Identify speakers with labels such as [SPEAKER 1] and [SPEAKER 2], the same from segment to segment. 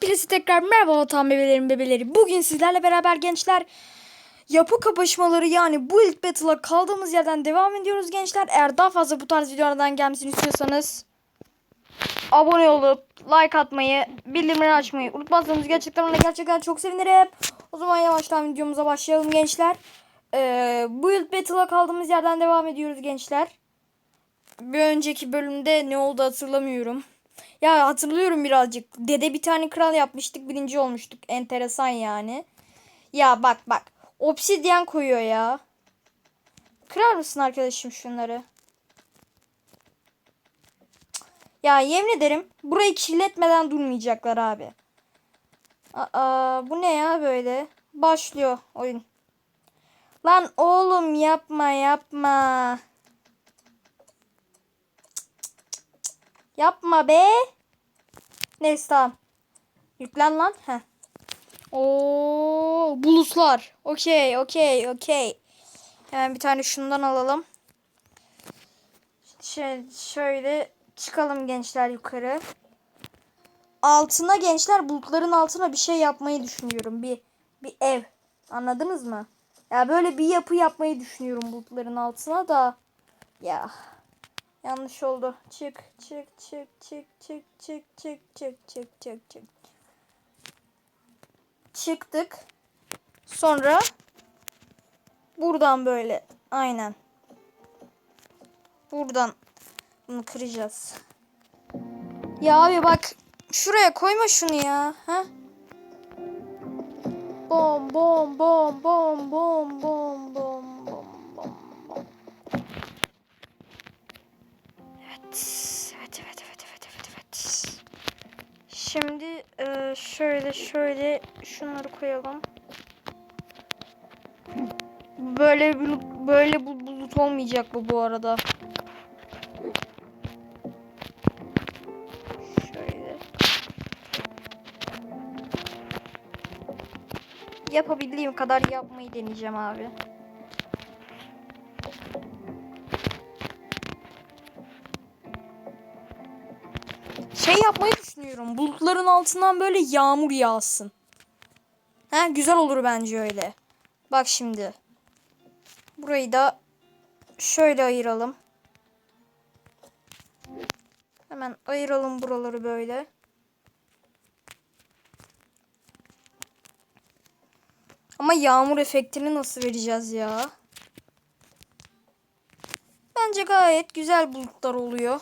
[SPEAKER 1] Hepinize tekrar merhaba vatan bebelerim bebeleri. Bugün sizlerle beraber gençler yapı kapışmaları yani Build Battle'a kaldığımız yerden devam ediyoruz gençler. Eğer daha fazla bu tarz videolardan gelmesini istiyorsanız abone olup like atmayı, bildirimleri açmayı unutmazsanız gerçekten gerçekten çok sevinirim. O zaman yavaştan videomuza başlayalım gençler. Ee, Build Battle'a kaldığımız yerden devam ediyoruz gençler. Bir önceki bölümde ne oldu hatırlamıyorum. Ya hatırlıyorum birazcık. Dede bir tane kral yapmıştık. Birinci olmuştuk. Enteresan yani. Ya bak bak. Obsidyen koyuyor ya. Kırar mısın arkadaşım şunları? Ya yemin ederim burayı kirletmeden durmayacaklar abi. Aa, bu ne ya böyle? Başlıyor oyun. Lan oğlum yapma yapma. Yapma be. Neyse tamam. Yüklen lan. Heh. Oo, bulutlar. Okey, okey, okey. Hemen bir tane şundan alalım. Şöyle, şöyle çıkalım gençler yukarı. Altına gençler bulutların altına bir şey yapmayı düşünüyorum. Bir bir ev. Anladınız mı? Ya böyle bir yapı yapmayı düşünüyorum bulutların altına da. Ya. Yanlış oldu. Çık, çık, çık, çık, çık, çık, çık, çık, çık, çık, çık. Çıktık. Sonra buradan böyle aynen. Buradan bunu kıracağız. Ya abi bak şuraya koyma şunu ya. Ha? Bom bom bom bom bom bom bom Evet, evet, evet, evet, evet, evet. Şimdi e, şöyle şöyle şunları koyalım. Böyle böyle bu bulut olmayacak bu bu arada. Şöyle. Yapabildiğim kadar yapmayı deneyeceğim abi. Yapmayı düşünüyorum. Bulutların altından böyle yağmur yağsın. He, güzel olur bence öyle. Bak şimdi. Burayı da şöyle ayıralım. Hemen ayıralım buraları böyle. Ama yağmur efektini nasıl vereceğiz ya? Bence gayet güzel bulutlar oluyor.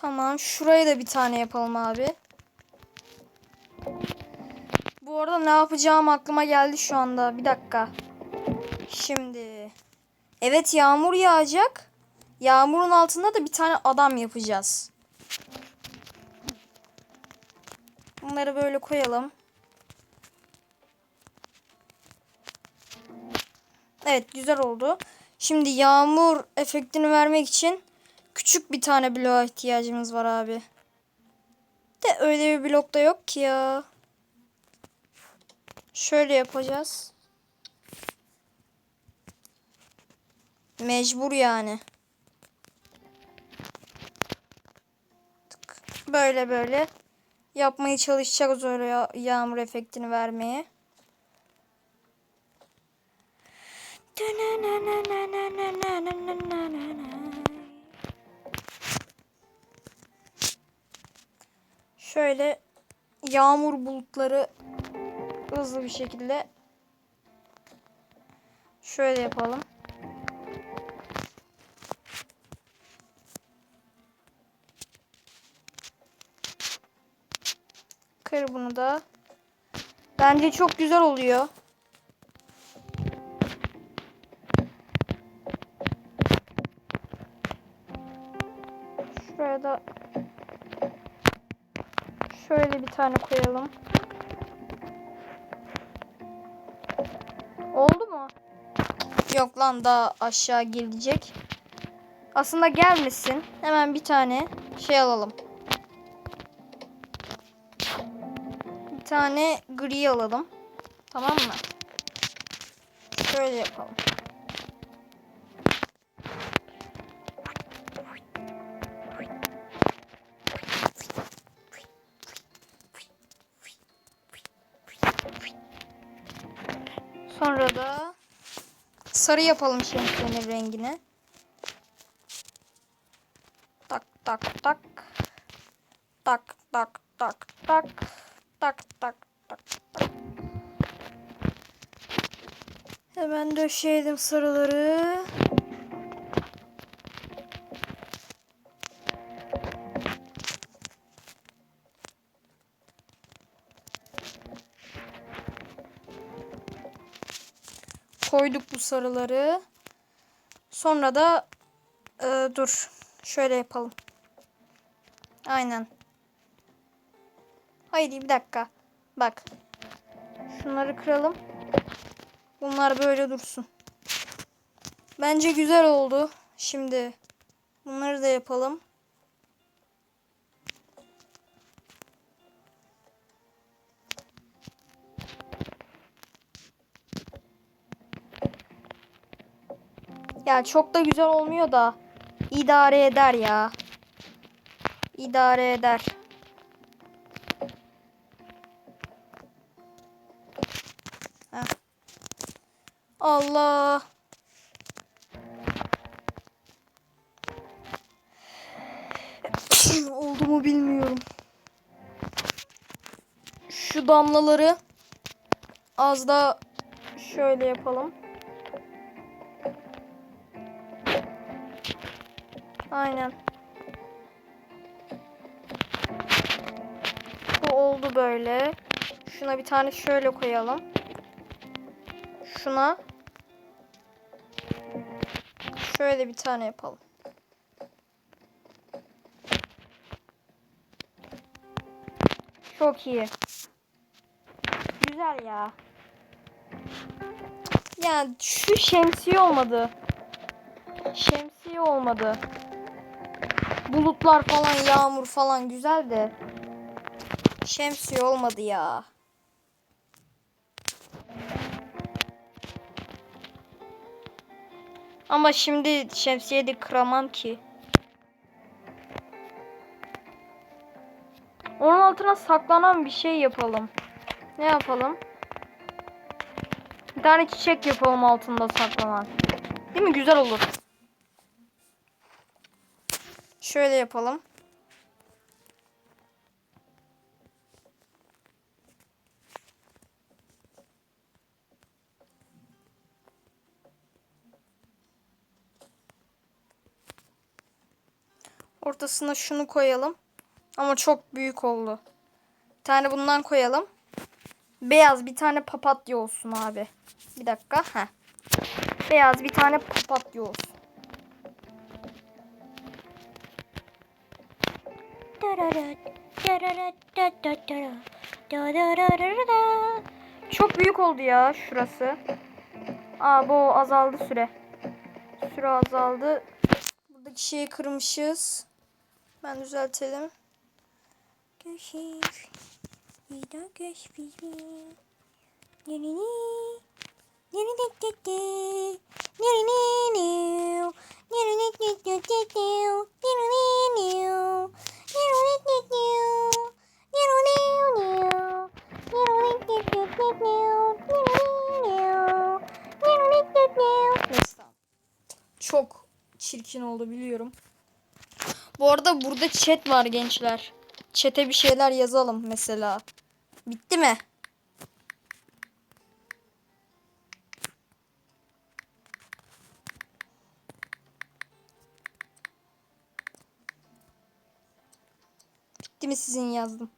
[SPEAKER 1] Tamam. Şuraya da bir tane yapalım abi. Bu arada ne yapacağım aklıma geldi şu anda. Bir dakika. Şimdi. Evet yağmur yağacak. Yağmurun altında da bir tane adam yapacağız. Bunları böyle koyalım. Evet güzel oldu. Şimdi yağmur efektini vermek için Küçük bir tane bloğa ihtiyacımız var abi. De öyle bir blok da yok ki ya. Şöyle yapacağız. Mecbur yani. Böyle böyle yapmaya çalışacağız öyle yağmur efektini vermeye. Şöyle yağmur bulutları hızlı bir şekilde şöyle yapalım. Kır bunu da. Bence çok güzel oluyor. Şuraya Şöyle bir tane koyalım. Oldu mu? Yok lan daha aşağı gelecek. Aslında gelmesin. Hemen bir tane şey alalım. Bir tane gri alalım. Tamam mı? Şöyle yapalım. Sarı yapalım şemsiyenin rengini. Tak tak tak. Tak tak tak tak. Tak tak tak tak. Hemen döşeyelim sarıları. Koyduk bu sarıları. Sonra da e, dur. Şöyle yapalım. Aynen. Haydi bir dakika. Bak. Şunları kıralım. Bunlar böyle dursun. Bence güzel oldu. Şimdi bunları da yapalım. Ya çok da güzel olmuyor da idare eder ya. İdare eder. Heh. Allah. Oldu mu bilmiyorum. Şu damlaları az da şöyle yapalım. Aynen. Bu oldu böyle. Şuna bir tane şöyle koyalım. Şuna şöyle bir tane yapalım. Çok iyi. Güzel ya. Ya şu şemsiye olmadı. Şemsiye olmadı. Bulutlar falan, yağmur falan güzel de şemsiye olmadı ya. Ama şimdi şemsiye de kıramam ki. Onun altına saklanan bir şey yapalım. Ne yapalım? Bir tane çiçek yapalım altında saklanan. Değil mi? Güzel olur. Şöyle yapalım. Ortasına şunu koyalım. Ama çok büyük oldu. Bir tane bundan koyalım. Beyaz bir tane papatya olsun abi. Bir dakika. Heh. Beyaz bir tane papatya olsun. Çok büyük oldu ya şurası. Aa bu azaldı süre. Süre azaldı. Buradaki şeyi kırmışız. Ben düzeltelim. Görüşürüz. Bir daha görüşürüz. Nereni? Nereni? Nereni? Nereni? Nereni? Nereni? Nereni? Nereni Çok çirkin oldu biliyorum. Bu arada burada chat var gençler. Chat'e bir şeyler yazalım mesela. Bitti mi? Bitti mi sizin yazdım?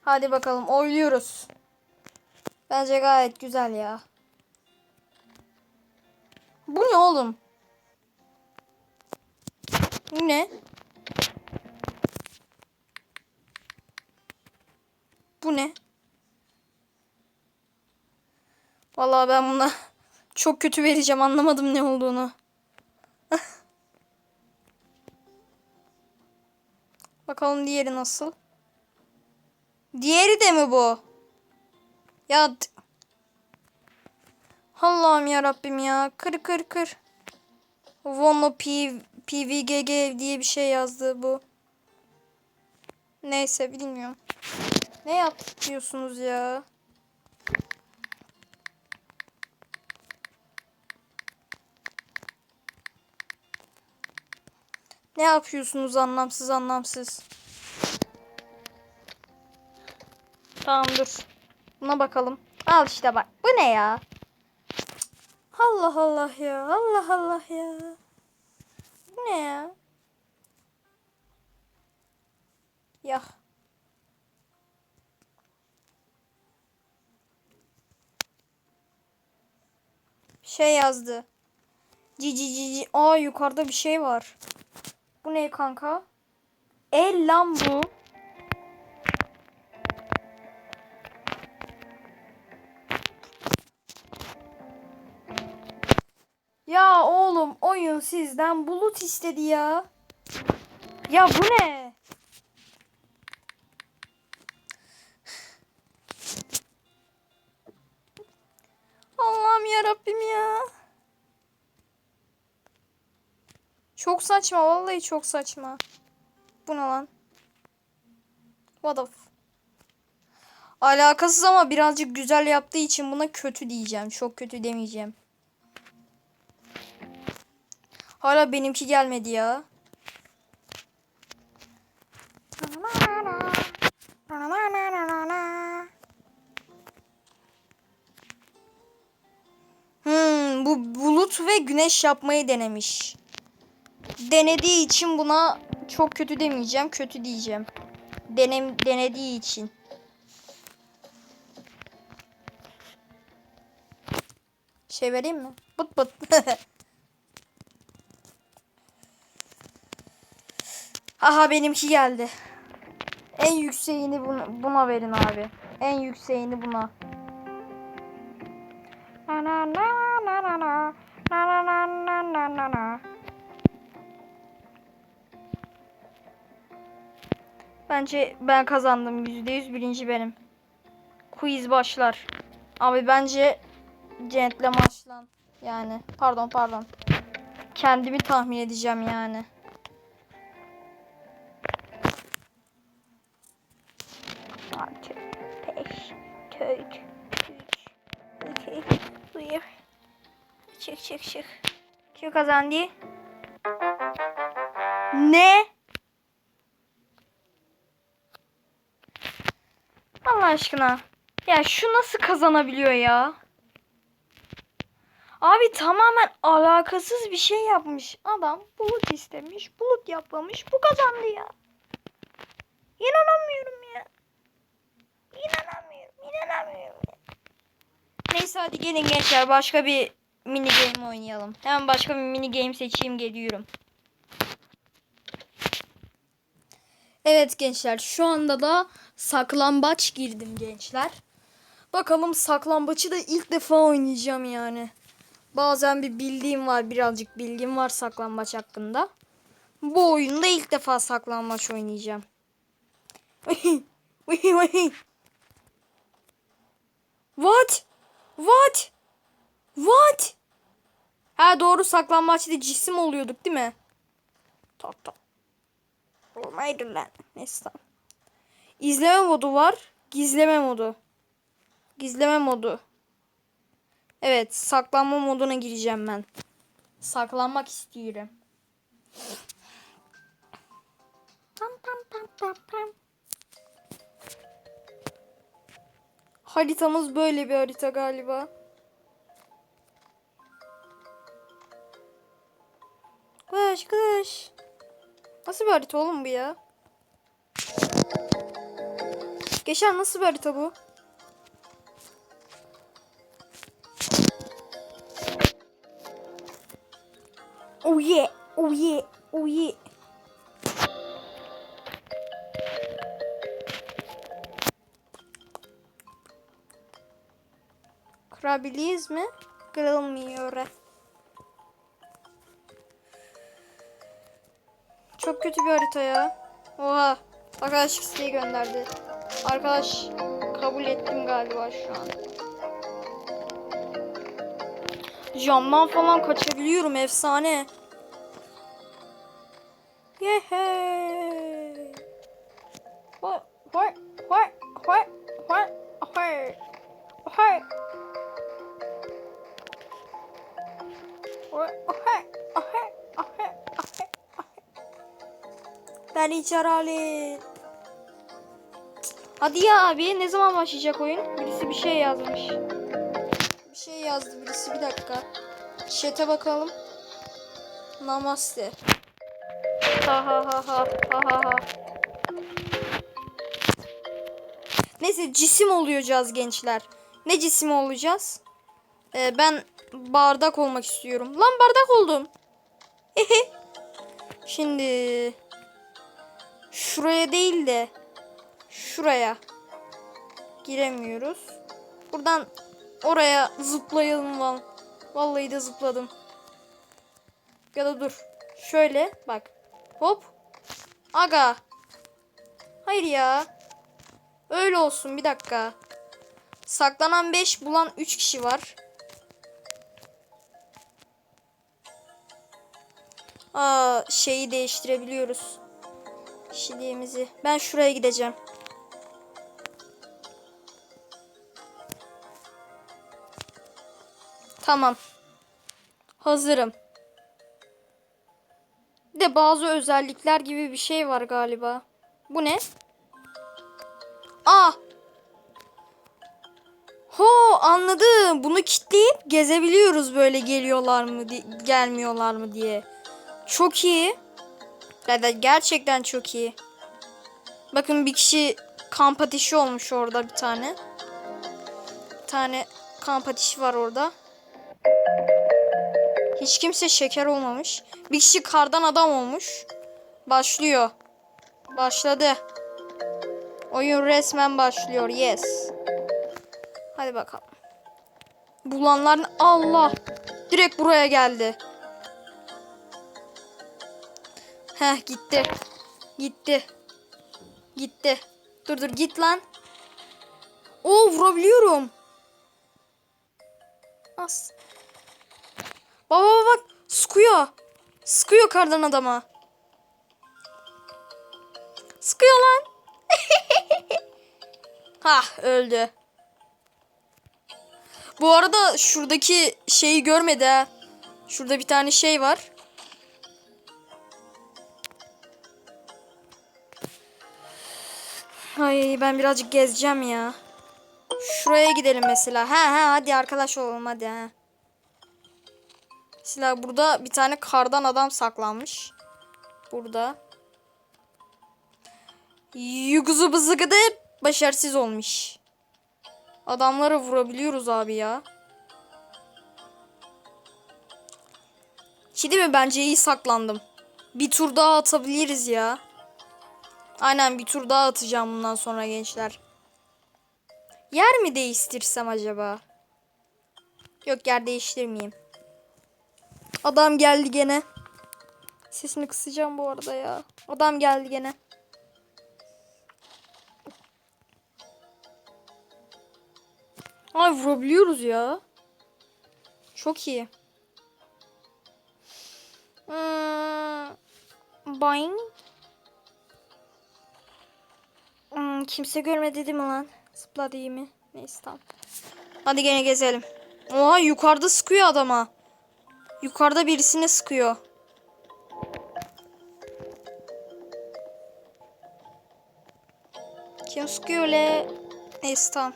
[SPEAKER 1] Hadi bakalım oyluyoruz. Bence gayet güzel ya. Bu ne oğlum? Bu ne? Bu ne? Vallahi ben buna çok kötü vereceğim. Anlamadım ne olduğunu. Bakalım diğeri nasıl? Diğeri de mi bu? Ya Allah'ım ya Rabbim ya. Kır kır kır. Vono P PVGG diye bir şey yazdı bu. Neyse bilmiyorum. Ne yapıyorsunuz ya? Ne yapıyorsunuz anlamsız anlamsız? Tamam dur. Buna bakalım. Al işte bak. Bu ne ya? Allah Allah ya. Allah Allah ya. Bu ne ya? Ya. Bir şey yazdı. Cici cici. Aa yukarıda bir şey var. Bu ne kanka? El lan bu. Ya oğlum oyun sizden bulut istedi ya. Ya bu ne? Çok saçma vallahi çok saçma. Bu ne lan? What the Alakasız ama birazcık güzel yaptığı için buna kötü diyeceğim. Çok kötü demeyeceğim. Hala benimki gelmedi ya. Hmm, bu bulut ve güneş yapmayı denemiş. Denediği için buna çok kötü demeyeceğim, kötü diyeceğim. Denem denediği için. Şey vereyim mi? Bıt bıt. Aha benimki geldi. En yükseğini buna, buna verin abi. En yükseğini buna. Na na na na na na. Na na na na na na Bence ben kazandım. %100 birinci benim. Quiz başlar. Abi bence Cent'le maçlan. Yani pardon pardon. Kendimi tahmin edeceğim yani. Dört, üç, iki, bir. Çık çık çık. Kim kazandı? Ne? Allah aşkına. Ya şu nasıl kazanabiliyor ya? Abi tamamen alakasız bir şey yapmış. Adam bulut istemiş. Bulut yapmamış. Bu kazandı ya. İnanamıyorum ya. İnanamıyorum. İnanamıyorum ya. Neyse hadi gelin gençler başka bir mini game oynayalım. Hemen başka bir mini game seçeyim geliyorum. Evet gençler şu anda da saklambaç girdim gençler. Bakalım saklambaçı da ilk defa oynayacağım yani. Bazen bir bildiğim var birazcık bilgim var saklambaç hakkında. Bu oyunda ilk defa saklambaç oynayacağım. What? What? What? Ha doğru saklambaçta cisim oluyorduk değil mi? Tak tak. Olmaydı lan. Neyse tamam. İzleme modu var. Gizleme modu. Gizleme modu. Evet saklanma moduna gireceğim ben. Saklanmak istiyorum. Pam pam pam pam pam. Haritamız böyle bir harita galiba. Kış kış. Nasıl bir harita oğlum bu ya? Geçen nasıl bir harita bu? Oh yeah, oh yeah, oh yeah. Kırabiliriz mi? Kırılmıyor. Kötü bir harita ya. Oha. Arkadaş isteği gönderdi. Arkadaş kabul ettim galiba şu an. Camdan falan kaçabiliyorum efsane. Yehe. Ali. Hadi ya abi ne zaman başlayacak oyun? Birisi bir şey yazmış. Bir şey yazdı birisi bir dakika. Chat'e bakalım. Namaste. Ha ha ha ha ha ha ha. Neyse cisim olacağız gençler. Ne cisim olacağız? Ee, ben bardak olmak istiyorum. Lan bardak oldum. Şimdi şuraya değil de şuraya giremiyoruz. Buradan oraya zıplayalım lan. Vallahi de zıpladım. Ya da dur. Şöyle bak. Hop. Aga. Hayır ya. Öyle olsun bir dakika. Saklanan 5 bulan 3 kişi var. Aa, şeyi değiştirebiliyoruz. Kişiliğimizi. Ben şuraya gideceğim. Tamam. Hazırım. Bir de bazı özellikler gibi bir şey var galiba. Bu ne? Aa! Ho anladım. Bunu kitleyip gezebiliyoruz böyle geliyorlar mı gelmiyorlar mı diye. Çok iyi. Da gerçekten çok iyi. Bakın bir kişi kamp ateşi olmuş orada bir tane. Bir tane kamp ateşi var orada. Hiç kimse şeker olmamış. Bir kişi kardan adam olmuş. Başlıyor. Başladı. Oyun resmen başlıyor. Yes. Hadi bakalım. Bulanlar Allah. Direkt buraya geldi. Heh gitti. Gitti. Gitti. Dur dur git lan. Oo vurabiliyorum. As. Baba baba bak. Sıkıyor. Sıkıyor kardan adama. Sıkıyor lan. Hah öldü. Bu arada şuradaki şeyi görmedi ha. Şurada bir tane şey var. Ay ben birazcık gezeceğim ya. Şuraya gidelim mesela. Ha ha hadi arkadaş olalım hadi ha. Mesela burada bir tane kardan adam saklanmış. Burada. Yuguzu bızıgıdı başarısız olmuş. Adamlara vurabiliyoruz abi ya. Değil mi? Bence iyi saklandım. Bir tur daha atabiliriz ya. Aynen bir tur daha atacağım bundan sonra gençler. Yer mi değiştirsem acaba? Yok yer değiştirmeyeyim. Adam geldi gene. Sesini kısacağım bu arada ya. Adam geldi gene. Ay vurabiliyoruz ya. Çok iyi. Hmm, boing. Kimse görmedi değil mi lan? Zıpladı iyi mi? Neyse tamam. Hadi gene gezelim. Oha yukarıda sıkıyor adama. Yukarıda birisini sıkıyor. Kim sıkıyor öyle? Neyse tamam.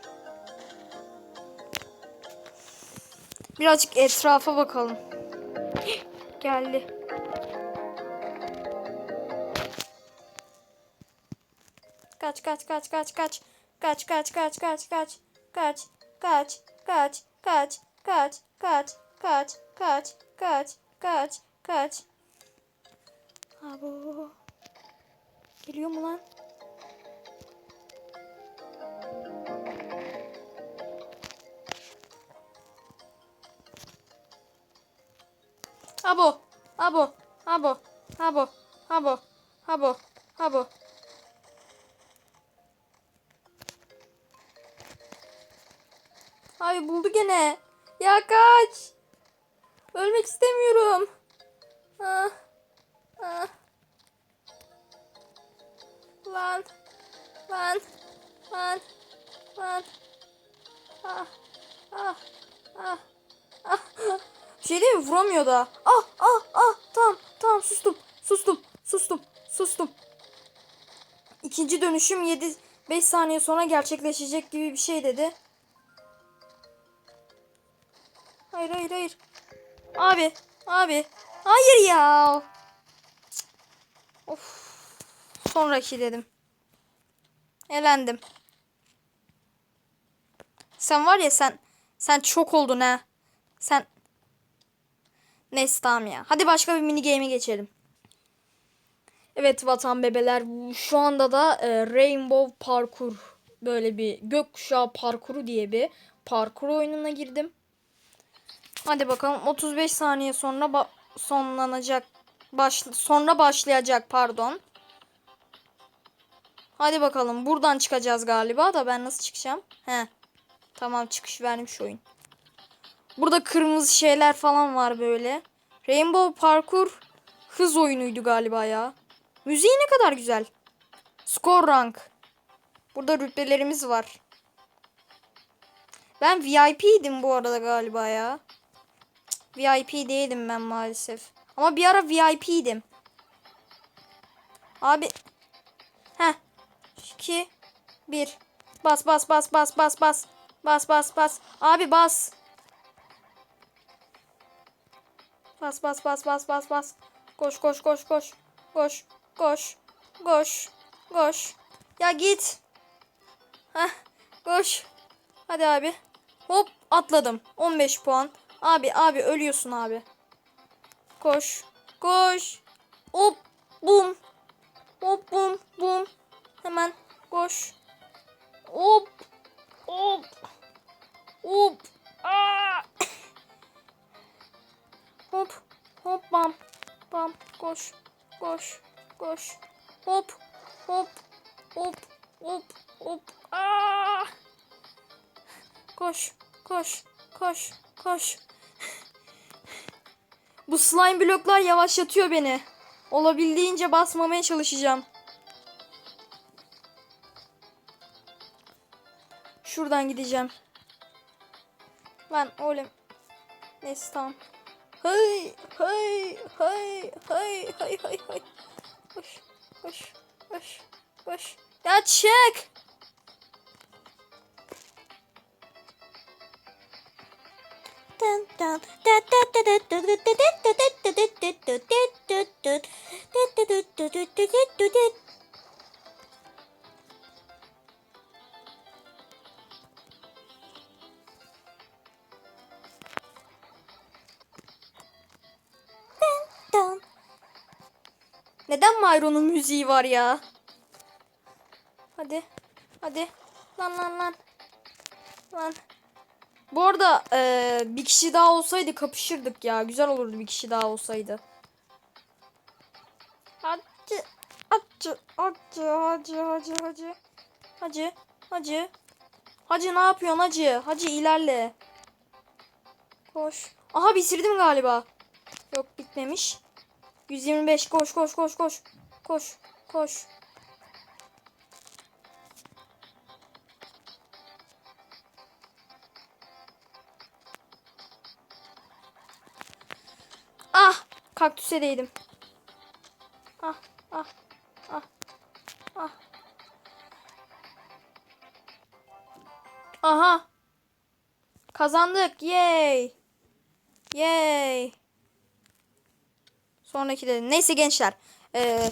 [SPEAKER 1] Birazcık etrafa bakalım. Geldi. Kaç kaç kaç kaç kaç. Kaç kaç kaç kaç kaç. Kaç kaç kaç kaç kaç kaç kaç kaç kaç kaç kaç. Abo. Geliyor mu lan? Abo, abo, abo, abo, abo, abo, abo. Ay buldu gene. Ya kaç. Ölmek istemiyorum. Ah, ah. Lan, lan, lan. Lan. Ah. Ah. Ah. Ah. Bir şey değil mi? Vuramıyor da. Ah ah ah. Tamam tamam sustum. Sustum. Sustum. Sustum. İkinci dönüşüm 7 5 saniye sonra gerçekleşecek gibi bir şey dedi. Hayır hayır hayır. Abi abi. Hayır ya. Of. Sonraki dedim. Elendim. Sen var ya sen sen çok oldun ha. Sen Neyse tamam ya. Hadi başka bir mini game'e geçelim. Evet vatan bebeler şu anda da e, Rainbow Parkur böyle bir gökkuşağı parkuru diye bir parkur oyununa girdim. Hadi bakalım 35 saniye sonra ba- sonlanacak. Baş sonra başlayacak pardon. Hadi bakalım buradan çıkacağız galiba da ben nasıl çıkacağım? He. Tamam çıkış vermiş oyun. Burada kırmızı şeyler falan var böyle. Rainbow Parkur hız oyunuydu galiba ya. Müziği ne kadar güzel. Score rank. Burada rütbelerimiz var. Ben VIP'ydim bu arada galiba ya. VIP değilim ben maalesef. Ama bir ara VIP'ydim. Abi. Heh. 2 1 Bas bas bas bas bas bas. Bas bas bas. Abi bas. Bas bas bas bas bas bas. Koş koş koş koş. Koş koş koş koş. Ya git. Heh koş. Hadi abi. Hop atladım. 15 puan. Abi abi ölüyorsun abi. Koş. Koş. Hop bum. Hop bum bum. Hemen koş. Hop. Hop. Hop. Aa! Hop. Hop bam. Bam. Koş. Koş. Koş. Hop. Hop. Hop. Hop. Hop. Aa! Koş. Koş. Koş. Koş. Bu slime bloklar yavaşlatıyor beni. Olabildiğince basmamaya çalışacağım. Şuradan gideceğim. Lan oğlum. Neyse tamam. Hay hay hay hay hay hay hay. Koş koş koş koş. Ya çık. Neden Myron'un müziği var ya? Hadi. Hadi. Lan lan lan. Lan. Bu arada e, bir kişi daha olsaydı kapışırdık ya. Güzel olurdu bir kişi daha olsaydı. Hacı, hacı, hacı, hacı, hacı, hacı. Hacı, hacı. Hacı ne yapıyorsun hacı? Hacı ilerle. Koş. Aha bitirdim galiba. Yok bitmemiş. 125 koş koş koş koş. Koş koş. Kaktüse değdim. Ah ah ah ah. Aha. Kazandık. Yay. Yay. Sonraki de. Neyse gençler. Ee,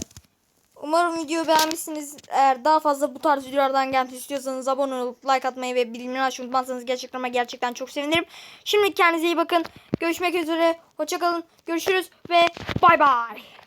[SPEAKER 1] umarım videoyu beğenmişsiniz. Eğer daha fazla bu tarz videolardan gelmek istiyorsanız abone olup like atmayı ve bildirimleri açmayı unutmazsanız gerçekten gerçekten çok sevinirim. Şimdi kendinize iyi bakın. Görüşmek üzere. Hoşçakalın. Görüşürüz ve bay bay.